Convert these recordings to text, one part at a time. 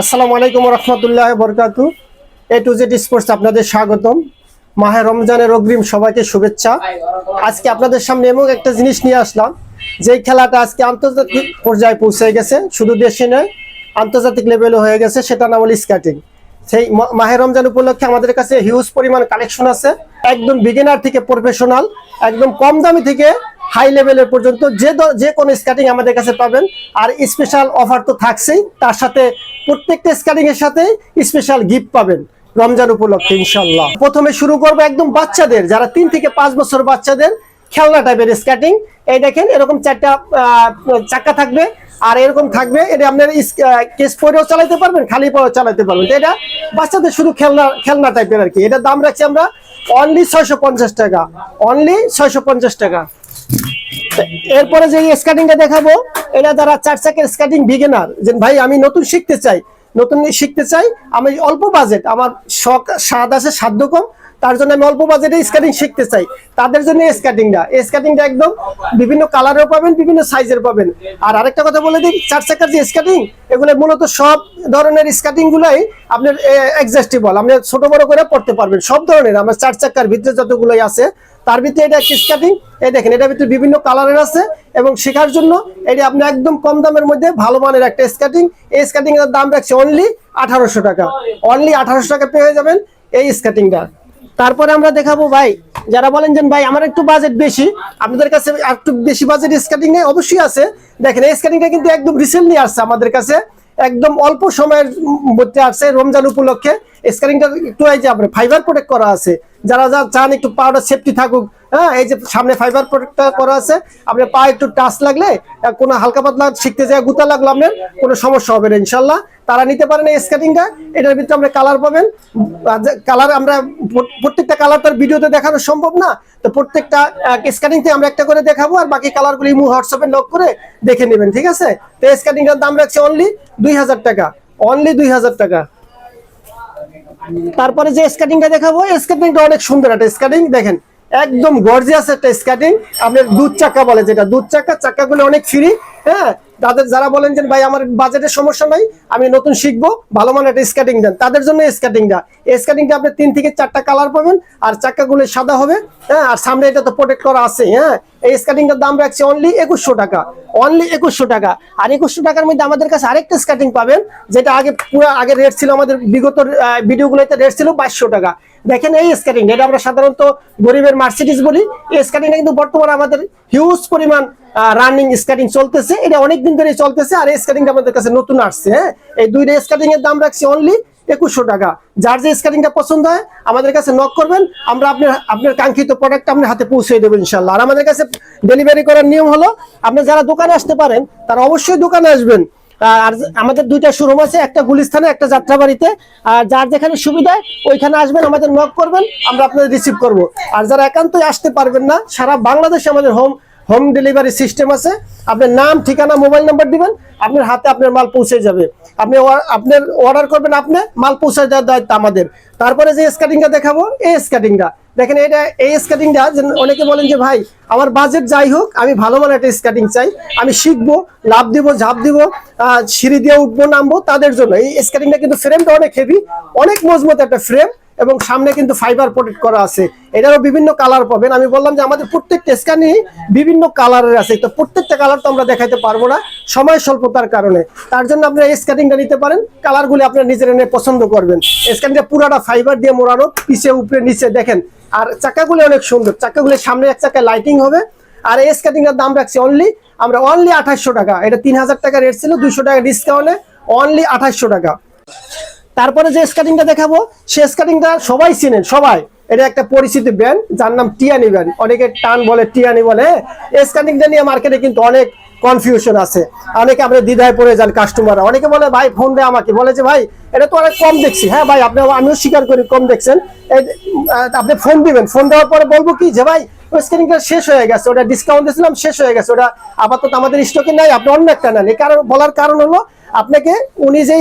আসসালামু আলাইকুম রহমতুল্লাহ বরকাতু এ টু জেড স্পোর্টস আপনাদের স্বাগতম। মাহে রমজানের অগ্রিম সবাইকে শুভেচ্ছা। আজকে আপনাদের সামনে এমন একটা জিনিস নিয়ে আসলাম। যেই খেলাটা আজকে আন্তর্জাতিক পর্যায়ে পৌঁছে গেছে, শুধু দেশে নয়, আন্তর্জাতিক লেভেলে হয়ে গেছে সেটা নাম হল স্কেটিং সেই মাহে রমজান উপলক্ষে আমাদের কাছে হিউজ পরিমাণ কালেকশন আছে। একদম বিগিনার থেকে প্রফেশনাল একদম কম দামি থেকে হাই লেভেলের পর্যন্ত যে যে কোনো স্কেটিং আমাদের কাছে পাবেন। আর স্পেশাল অফার তো থাকছেই। তার সাথে প্রত্যেকটা স্কেটিং এর সাথে স্পেশাল গিফট পাবেন। রমজান উপলক্ষে ইনশাল্লাহ প্রথমে শুরু করব একদম বাচ্চাদের, যারা তিন থেকে পাঁচ বছর বাচ্চাদের খেলনা টাইপের স্কেটিং এই দেখেন, এরকম চারটা চাকা থাকবে, আর এরকম থাকবে, এটা আপনার কেস পরেও চালাতে পারবেন, খালি পরেও চালাতে পারবেন। এটা বাচ্চাদের শুধু খেলনা খেলনা টাইপের আর কি। এটার দাম রাখছি আমরা অনলি ছয়শো পঞ্চাশ টাকা। অনলি ছয়শো পঞ্চাশ টাকা। এরপরে যে স্কেটিংটা দেখাবো, এটা যারা চার চাকের স্কেটিং বিগিনার যে ভাই আমি নতুন শিখতে চাই, নতুন শিখতে চাই, আমি অল্প বাজেট আমার শখ, স্বাদ আছে সাধ্য কম তার জন্য আমি অল্প বাজেটে স্কেটিং শিখতে চাই। তাদের জন্য স্কেটিংটা স্কেটিংটা একদম বিভিন্ন কালারের পাবেন, বিভিন্ন সাইজের পাবেন। আর আরেকটা কথা বলে দিই, চার চাকার যে স্কেটিং এগুলো মূলত সব ধরনের স্কেটিং গুলাই আপনার এক্সাস্টিবল আপনি ছোট বড় করে পড়তে পারবেন। সব ধরনের, আমার চার চাকার ভিতরে যতগুলোই আছে, তার ভিতরে এটা একটা স্কেটিং এই দেখেন, এটার ভিতরে বিভিন্ন কালারের আছে এবং শেখার জন্য এটা আপনি একদম কম দামের মধ্যে ভালো মানের একটা স্কেটিং এই স্কেটিং এর দাম রাখছে অনলি আঠারোশো টাকা। অনলি আঠারোশো টাকা পেয়ে যাবেন এই স্কেটিংটা তারপরে আমরা দেখাবো ভাই, যারা বলেন যে, ভাই, আমার একটু বাজেট বেশি। আপনাদের কাছে একটু বেশি বাজেট স্কেটিং অবশ্যই আছে। দেখেন, এই স্কেটিংটা কিন্তু একদম রিসেন্টলি আসছে আমাদের কাছে। একদম অল্প সময়ের মধ্যে আসছে রমজান উপলক্ষে। স্কেটিংটা একটু এই যে, আপনার ফাইবার প্রোটেক্ট করা আছে। যারা যা চান একটু পাউডার সেফটি থাকুক হ্যাঁ এই যে সামনে ফাইবার প্রোটেক্টটা করা আছে আপনার পা একটু টাচ লাগলে কোনো হালকা পাতলা শিখতে যায়, গুতা লাগল আপনার, কোনো সমস্যা হবে না ইনশাল্লাহ তারা নিতে পারেন এই স্কেটিংটা এটার ভিতরে আমরা কালার পাবেন। কালার আমরা প্রত্যেকটা কালার তার ভিডিওতে দেখানো সম্ভব না, তো প্রত্যেকটা স্কেটিং থেকে আমরা একটা করে দেখাবো, আর বাকি কালারগুলি ইমু হোয়াটসঅ্যাপে লক করে দেখে নেবেন, ঠিক আছে? তো স্কেটিংটার দাম রাখছে অনলি দুই হাজার টাকা অনলি দুই হাজার টাকা। তারপরে যে স্কেটিংটা দেখাবো স্কেটিংটা অনেক সুন্দর একটা স্কেটিং দেখেন। একদম গর্জিয়াস একটা স্কেটিং আপনার দুধ চাকা বলে যেটা। দুধ চাকা, চাকাগুলো অনেক ফ্রি হ্যাঁ? তাদের যারা বলেন যে, ভাই, আমার বাজেটের সমস্যা নাই, আমি নতুন শিখব, ভালো মানের একটা স্কেটিং দেন। তাদের জন্য স্কেটিংটা এই স্কেটিংটা আপনি তিন থেকে চারটা কালার পাবেন, আর চাকাগুলো সাদা হবে হ্যাঁ? আর সামনে এটা তো প্রোটেক্ট করা আছে হ্যাঁ? এই স্কেটিংটার দাম রাখছে অনলি একুশশো টাকা। অনলি একুশশো টাকা। আর একুশশো টাকার মধ্যে আমাদের কাছে আরেকটা স্কেটিং পাবেন, যেটা আগে পুরো, আগে রেট ছিল আমাদের বিগত ভিডিওগুলোতে রেট ছিল বাইশশো টাকা। দেখেন এই স্কেটিং এটা আমরা সাধারণত গরিবের মার্সিডিস বলি। এই স্কেটিংটা কিন্তু বর্তমানে আমাদের হিউজ পরিমাণ রানিং স্কেটিং চলতেছে। এটা অনেক দিন ধরে চলতেছে আর এই স্কেটিংটা আমাদের কাছে নতুন আসছে হ্যাঁ? এই দুইটা স্কেটিং এর দাম রাখছি অনলি একুশশো টাকা। যার যে স্কেটিংটা পছন্দ হয়, আমাদের কাছে নক করবেন। আমরা আপনার আপনার কাঙ্ক্ষিত প্রোডাক্ট আপনার হাতে পৌঁছে দেবো ইনশাল্লাহ আর আমাদের কাছে ডেলিভারি করার নিয়ম হলো, আপনি যারা দোকানে আসতে পারেন, তারা অবশ্যই দোকানে আসবেন। আর আমাদের দুইটা শোরুম আছে, একটা গুলিস্থানে, একটা যাত্রা বাড়িতে আর যার যেখানে সুবিধা, ওইখানে আসবেন, আমাদের নক করবেন, আমরা আপনাদের রিসিভ করব। আর যারা একান্তই আসতে পারবেন না, সারা বাংলাদেশে আমাদের হোম হোম ডেলিভারি সিস্টেম আছে। আপনার নাম, ঠিকানা, মোবাইল নাম্বার দিবেন, আপনার হাতে আপনার মাল পৌঁছে যাবে। আপনি আপনার অর্ডার করবেন, আপনি মাল পৌঁছে দেওয়ার দায়িত্ব আমাদের। তারপরে যে স্কাটিংটা দেখাবো, এই স্কাটিংটা দেখেন, এটা এই স্কাটিংটা অনেকে বলেন যে, ভাই, আমার বাজেট যাই হোক, আমি ভালো মানের একটা স্কাটিং চাই। আমি শিখব, লাভ দিব, ঝাঁপ দিব সিঁড়ি দিয়ে উঠবো, নামবো, তাদের জন্য। এই স্কাটিংটা কিন্তু ফ্রেমটা অনেক হেভি অনেক মজবুত একটা ফ্রেম এবং সামনে কিন্তু ফাইবার প্রোটেক্ট করা আছে। এটারও বিভিন্ন কালার পাবেন। আমি বললাম যে আমাদের প্রত্যেকটা স্ক্যানই বিভিন্ন কালারের আছে। তো প্রত্যেকটা কালার তো আমরা দেখাইতে পারব না। সময় স্বল্পতার কারণে। তার জন্য আপনারা এই স্ক্যানিংটা নিতে পারেন। কালারগুলি আপনারা নিজের নিয়ে পছন্দ করবেন। স্ক্যানিংটা পুরাটা ফাইবার দিয়ে মোড়ানো, পিছে, উপরে, নিচে দেখেন। আর চাকাগুলি অনেক সুন্দর। চাকাগুলির সামনে এক চাকায় লাইটিং হবে। আর এই স্ক্যানিংটার দাম রাখছি অনলি আমরা অনলি আঠাশশো টাকা। এটা তিন হাজার টাকা রেট ছিল, দুইশো টাকা ডিসকাউন্টে অনলি আঠাশশো টাকা। তারপরে যে স্কাটিংটা দেখাবো, সে স্কাটিংটা সবাই চিনেন, সবাই। এটা একটা পরিচিত ব্যান্ড যার নাম টিয়ানি ব্যান্ড অনেকে টান বলে টিয়ানি বলে। স্কাটিংটা নিয়ে মার্কেটে কিন্তু অনেক কনফিউশন আছে। অনেকে আমরা দ্বিধায় পড়ে যান কাস্টমাররা অনেকে বলে, ভাই ফোন দেয় আমাকে। বলে যে, ভাই, এটা তো অনেক কম দেখছি। হ্যাঁ ভাই, আপনি আমিও স্বীকার করি, কম দেখছেন। আপনি ফোন দিবেন। ফোন দেওয়ার পরে বলব কি যে, ভাই ওই স্ক্রিনটা শেষ হয়ে গেছে, ওটা ডিসকাউন্ট দিয়েছিলাম, শেষ হয়ে গেছে। ওটা আপাতত আমাদের স্টকে নাই, আপনি অন্য একটা নেন। কারণ বলার কারণ হলো, আপনাকে উনি যে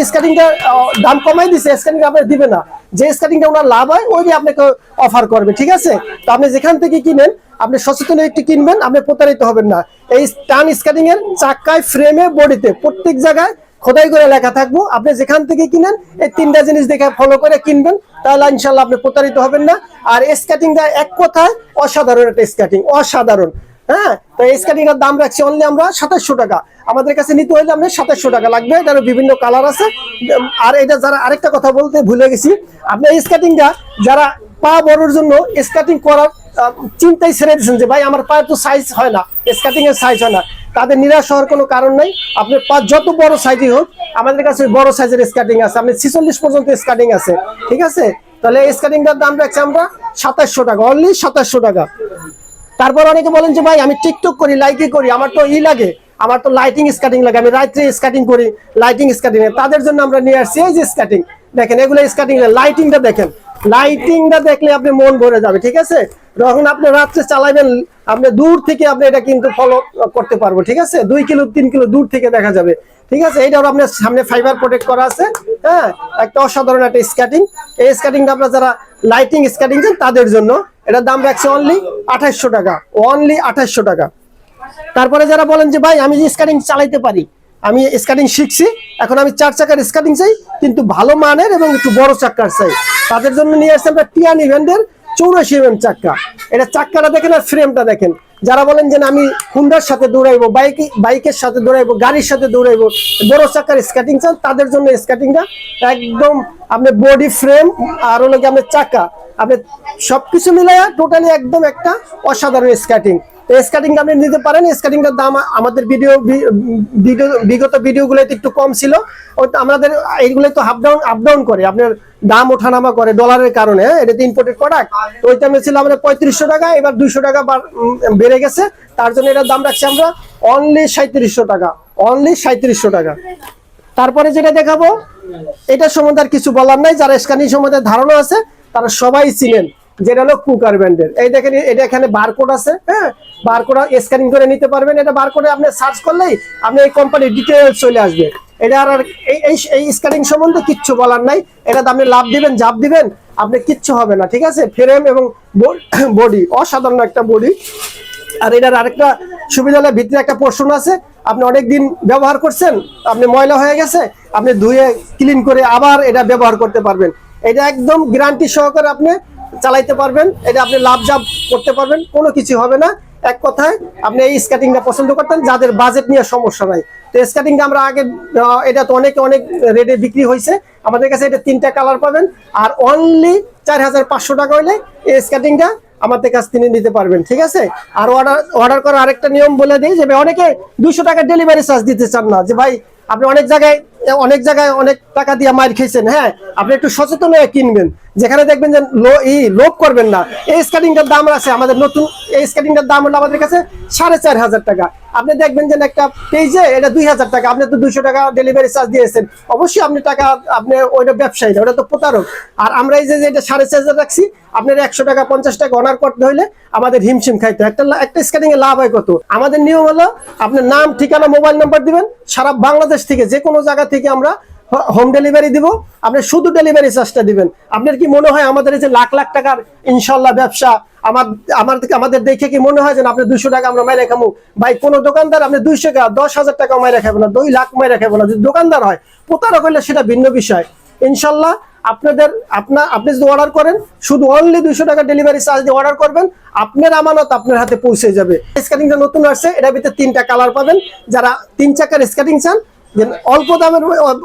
দাম কমাই দিছে স্কার্টিং আপনার দিবে না। যে স্কার্টিংটা ওনার লাভ হয়, ওই আপনাকে অফার করবে, ঠিক আছে? তো আপনি যেখান থেকে কিনেন, আপনি সচেতন একটি কিনবেন, আপনি প্রতারিত হবেন না। এই টান স্কার্টিং এর চাকায় ফ্রেমে বডিতে প্রত্যেক জায়গায় খোদাই করে লেখা থাকব। আপনি যেখান থেকে কিনেন, এই তিনটা জিনিস দেখে ফলো করে কিনবেন, তাহলে ইনশাল্লাহ আপনি প্রতারিত হবেন না। আর স্কেটিংটা এক কথায় অসাধারণ একটা স্কেটিং অসাধারণ। হ্যাঁ তো এই স্কেটিংটার দাম রাখছি অনলি আমরা সাতাশশো টাকা। আমাদের কাছে নিতে হলে আপনার সাতাশশো টাকা লাগবে, এটারও বিভিন্ন কালার আছে। আর এটা যারা আরেকটা কথা বলতে ভুলে গেছি, আপনি এই স্কেটিংটা যারা পা বড়োর জন্য স্কেটিং করার চিন্তাই ছেড়ে দিচ্ছেন যে, ভাই, আমার পায়ের তো সাইজ হয় না স্কেটিং এর সাইজ হয় না। তাদের নিরাশ হওয়ার কোনো কারণ নাই। আপনার পা যত বড় সাইজই হোক, আমাদের কাছে বড় সাইজের স্কেটিং আছে। আপনি ছিচল্লিশ পর্যন্ত স্কেটিং আছে, ঠিক আছে? তাহলে স্কেটিংটার দাম রাখছি আমরা সাতাশশো টাকা অনলি সাতাশশো টাকা। তারপর অনেকে বলেন যে, ভাই, আমি টিকটক করি লাইকি করি, আমার তো ই লাগে, আমার তো লাইটিং স্কাটিং লাগে, আমি রাত্রে স্কাটিং করি লাইটিং স্কাটিং তাদের জন্য আমরা নিয়ে আসছি, এই যে স্কাটিং দেখেন, এগুলো স্কাটিং লাইটিংটা দেখেন। লাইটিংটা দেখলে আপনি মন ভরে যাবে, ঠিক আছে? যখন আপনি রাত্রে চালাবেন, আপনি দূর থেকে আপনি এটা কিন্তু ফলো করতে পারব, ঠিক আছে? দুই কিলো, তিন কিলো দূর থেকে দেখা যাবে, ঠিক আছে? এইটাও আপনার সামনে ফাইবার প্রোটেক্ট করা আছে হ্যাঁ? একটা অসাধারণ একটা স্কাটিং এই স্কাটিংটা আপনার যারা লাইটিং স্কাটিং চান, তাদের জন্য এটার দাম রাখছে অনলি আঠাশশো টাকা অনলি আঠাশশো টাকা। তারপরে যারা বলেন যে, ভাই, আমি যে স্কাটিং চালাইতে পারি আমি স্কাটিং শিখছি, এখন আমি চার চাকার স্কাটিং চাই, কিন্তু ভালো মানের এবং একটু বড় চাক্কার চাই। তাদের জন্য নিয়ে আসছে আমরা টিয়ান ইভেন্টের চৌরাশি এম চাক্কা এটা চাক্কাটা দেখেন আর ফ্রেমটা দেখেন। যারা বলেন যে আমি হুন্ডার সাথে দৌড়াইবো, বাইক, বাইকের সাথে দৌড়াইবো, গাড়ির সাথে দৌড়াইবো, বড় চাক্কার স্কেটিং চান তাদের জন্য স্কেটিংটা একদম আপনি বডি ফ্রেম আর হলো কি আপনার চাকা, আপনি সবকিছু মিলাইয়া টোটালি একদম একটা অসাধারণ স্কেটিং স্কেটিংটা আপনি নিতে পারেন স্কেটিংটার দাম আমাদের ভিডিও বিগত ভিডিওগুলোতে একটু কম ছিল। আমাদের এইগুলো তো আপ ডাউন আপ করে। আপনার দাম ওঠানামা করে ডলারের কারণে হ্যাঁ? এটা তো ইম্পোর্টেড প্রোডাক্ট ওই ছিল আমাদের পঁয়ত্রিশশো টাকা, এবার দুইশো টাকা বেড়ে গেছে। তার জন্য এটার দাম রাখছি আমরা অনলি সাঁত্রিশশো টাকা অনলি সাঁত্রিশশো টাকা। তারপরে যেটা দেখাবো, এটা সম্বন্ধে আর কিছু বলার নাই। যারা স্ক্যানিং সম্বন্ধে ধারণা আছে, তারা সবাই চিনেন। যেটা হলো কুকার ব্র্যান্ডের এই দেখেন, এটা এখানে বারকোড আছে হ্যাঁ? বারকোড স্ক্যানিং করে নিতে পারবেন। এটা বারকোডে আপনি সার্চ করলেই আপনি এই কোম্পানির ডিটেলস চলে আসবে। এটা আর এই এই স্ক্যানিং সম্বন্ধে কিচ্ছু বলার নাই। এটা আপনি লাভ দিবেন, জাপ দিবেন, আপনি কিচ্ছু হবে না, ঠিক আছে? ফ্রেম এবং বডি অসাধারণ একটা বডি আর এটার আরেকটা সুবিধা হলো, ভিতরে একটা পোর্শন আছে। আপনি অনেক দিন ব্যবহার করছেন, আপনি ময়লা হয়ে গেছে, আপনি ধুয়ে ক্লিন করে আবার এটা ব্যবহার করতে পারবেন। এটা একদম গ্যারান্টি সহকারে আপনি চালাইতে পারবেন, এটা আপনি লাভ জাভ করতে পারবেন, কোনো কিছু হবে না। এক কথায়, আপনি এই স্কেটিংটা পছন্দ করতেন, যাদের বাজেট নিয়ে সমস্যা নাই। তো স্কেটিংটা আমরা আগে এটা তো অনেক অনেক রেটে বিক্রি হয়েছে। আমাদের কাছে এটা তিনটা কালার পাবেন, আর অনলি চার হাজার পাঁচশো টাকা হইলে এই স্কেটিংটা আমাদের কাছ তিনি নিতে পারবেন, ঠিক আছে? আর অর্ডার অর্ডার করার আরেকটা নিয়ম বলে দিই যে অনেকে দুশো টাকা ডেলিভারি চার্জ দিতে চান না। যে ভাই, আপনি অনেক জায়গায় অনেক জায়গায় অনেক টাকা দিয়ে মার খেয়েছেন হ্যাঁ? আপনি একটু সচেতন হয়ে কিনবেন। যেখানে দেখবেন যে লো, ই, লোভ করবেন না। এই স্কেটিংটার দাম আছে আমাদের নতুন, এই স্কেটিংটার দাম হলো আমাদের কাছে সাড়ে চার হাজার টাকা। আপনি দেখবেন যে একটা পেজে এটা দুই হাজার টাকা, আপনি তো দুইশো টাকা ডেলিভারি চার্জ দিয়েছেন। অবশ্যই আপনি টাকা, আপনি ওইটা ব্যবসায়ী না ওটা তো প্রতারক। আর আমরা এই যে এটা সাড়ে চার হাজার রাখছি, আপনার একশো টাকা, পঞ্চাশ টাকা অনার করতে হইলে আমাদের হিমশিম খাইতে। একটা একটা স্ক্যানিং এ লাভ হয় কত? আমাদের নিয়ম হলো, আপনার নাম, ঠিকানা মোবাইল নাম্বার দিবেন, সারা বাংলাদেশ থেকে যে কোনো জায়গা থেকে আমরা হোম ডেলিভারি দিব, আপনি শুধু ডেলিভারি চার্জটা দিবেন। আপনার কি মনে হয় আমাদের এই যে লাখ লাখ টাকার ইনশাল্লাহ ব্যবসা, আমার আমার থেকে, আমাদের দেখে কি মনে হয় যে আপনি দুইশো টাকা আমরা মাইরে খামু? ভাই, কোন দোকানদার আপনি দুইশো টাকা, দশ হাজার টাকা মাইরে খাবেন না, দুই লাখ মাইরে খাবেন না। যদি দোকানদার হয়, প্রতারক হইলে সেটা ভিন্ন বিষয়। ইনশাল্লাহ আপনাদের আপনার আপনি যদি অর্ডার করেন, শুধু অনলি দুইশো টাকা ডেলিভারি চার্জ দিয়ে অর্ডার করবেন, আপনার আমানত আপনার হাতে পৌঁছে যাবে। স্কেটিংটা নতুন আসছে, এটার ভিতরে তিনটা কালার পাবেন। যারা তিন চাকার স্কেটিং চান অল্প দামের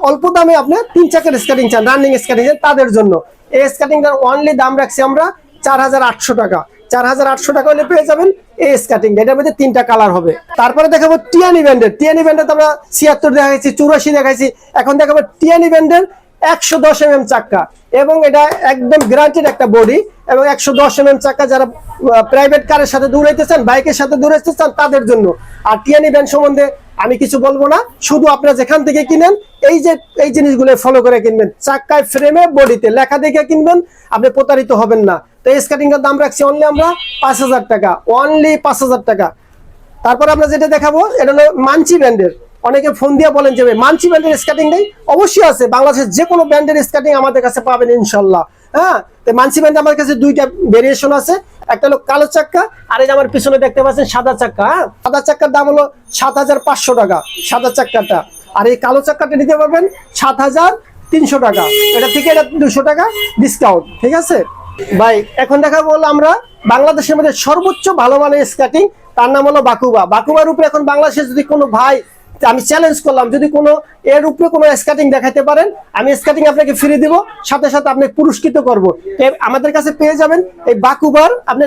অল্প দামে আপনি তিন চাকের স্কেটিং চান রানিং স্কেটিং চান তাদের জন্য। এই স্কেটিংটার অনলি দাম রাখছি আমরা চার হাজার আটশো টাকা। চার হাজার আটশো টাকা হলে পেয়ে যাবেন এই স্কাটিং এটার মধ্যে তিনটা কালার হবে। তারপরে দেখাবো টিয়ানি ব্যান্ডের টিয়ানি ব্যান্ডের আমরা ছিয়াত্তর দেখাইছি, চুরাশি দেখাইছি। এখন দেখাবো টিয়ানি ব্যান্ডের একশো দশ এম এম চাক্কা। এবং এটা একদম গ্যারান্টেড একটা বডি এবং একশো দশ এম এম চাক্কা যারা প্রাইভেট কারের সাথে দৌড়াইতে বাইকের সাথে দৌড়াইতে চান, তাদের জন্য। আর টিয়ানি ব্যান্ড সম্বন্ধে আমি কিছু বলব না, শুধু আপনারা যেখান থেকে কিনেন, এই যে, এই জিনিসগুলো ফলো করে কিনবেন। চাক্কায় ফ্রেমে বডিতে লেখা দেখে কিনবেন, আপনি প্রতারিত হবেন না। তো এই দাম রাখছি অনলি আমরা পাঁচ হাজার টাকা অনলি পাঁচ হাজার টাকা। তারপর আমরা যেটা দেখাবো, এটা হলো মানচি ব্র্যান্ডের অনেকে ফোন দিয়ে বলেন যে ভাই মানচি ব্র্যান্ডের স্কাটিং নেই। অবশ্যই আছে। বাংলাদেশের যে কোনো ব্র্যান্ডের স্কাটিং আমাদের কাছে পাবেন ইনশাল্লাহ। হ্যাঁ? তো মানসি ব্র্যান্ড আমার কাছে দুইটা ভেরিয়েশন আছে। একটা হলো কালো চাক্কা, আর আমার পিছনে দেখতে পাচ্ছেন সাদা চাক্কা হ্যাঁ? সাদা চাক্কার দাম হলো সাত হাজার পাঁচশো টাকা, সাদা চাক্কাটা। আর এই কালো চাক্কাটা নিতে পারবেন সাত হাজার তিনশো টাকা। এটা থেকে এটা দুশো টাকা ডিসকাউন্ট ঠিক আছে? ভাই, এখন দেখা বললাম আমরা বাংলাদেশের মধ্যে সর্বোচ্চ ভালো মানের স্কাটিং তার নাম হলো বাকুবা। বাকুবার উপরে এখন বাংলাদেশে যদি কোনো ভাই আমি চ্যালেঞ্জ করলাম, যদি কোনো এর উপরে কোনো স্কাটিং দেখাতে পারেন, আমি স্কাটিং আপনাকে ফিরে দিব, সাথে সাথে আপনি পুরস্কৃত করব। আমাদের কাছে পেয়ে যাবেন এই বাকুবার, আপনি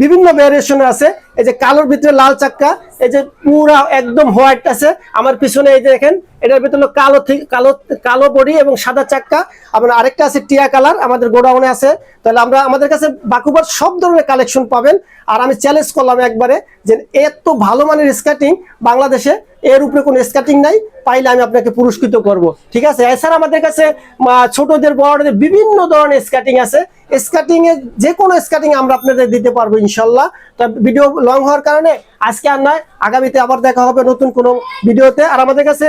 বিভিন্ন ভ্যারিয়েশন আছে। এই যে কালোর ভিতরে লাল চাক্কা, এই যে পুরা একদম হোয়াইট আছে। আমার পিছনে এই যে দেখেন, এটার ভিতরে কালো কালো কালো বডি এবং সাদা চাক্কা। আপনার আরেকটা আছে টিয়া কালার, আমাদের গোডাউনে আছে। তাহলে আমরা, আমাদের কাছে বাকুবার সব ধরনের কালেকশন পাবেন। আর আমি চ্যালেঞ্জ করলাম একবারে যে এত ভালো মানের স্কার্টিং বাংলাদেশে, এর উপরে কোনো স্কার্টিং নাই, পাইলে আমি আপনাকে পুরস্কৃত করব। ঠিক আছে? এছাড়া আমাদের কাছে ছোটদের, বড়দের বিভিন্ন ধরনের স্কার্টিং আছে। স্কার্টিং এ যে কোনো স্কার্টিং আমরা আপনাদের দিতে পারব ইনশাল্লাহ। তো ভিডিও লং হওয়ার কারণে আজকে আর নয়, আগামীতে আবার দেখা হবে নতুন কোনো ভিডিওতে। আর আমাদের কাছে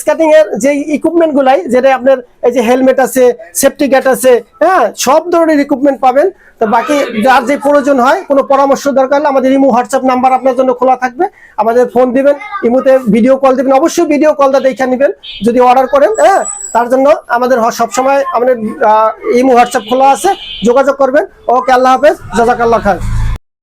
স্কেটিং এর যে ইকুইপমেন্ট গুলাই যেটা আপনার এই যে হেলমেট আছে সেফটি গ্যাট আছে হ্যাঁ সব ধরনের ইকুইপমেন্ট পাবেন। তো বাকি যার যে প্রয়োজন হয়, কোনো পরামর্শ দরকার হলে আমাদের ইমো, হোয়াটসঅ্যাপ নাম্বার আপনার জন্য খোলা থাকবে। আমাদের ফোন দিবেন, ইমোতে ভিডিও কল দিবেন, অবশ্যই ভিডিও কলটা দেখে নেবেন, যদি অর্ডার করেন হ্যাঁ তার জন্য আমাদের সবসময় আমাদের ইমো, হোয়াটসঅ্যাপ খোলা আছে, যোগাযোগ করবেন। ওকে, আল্লাহ হাফেজ, জাজাকাল্লাহ খান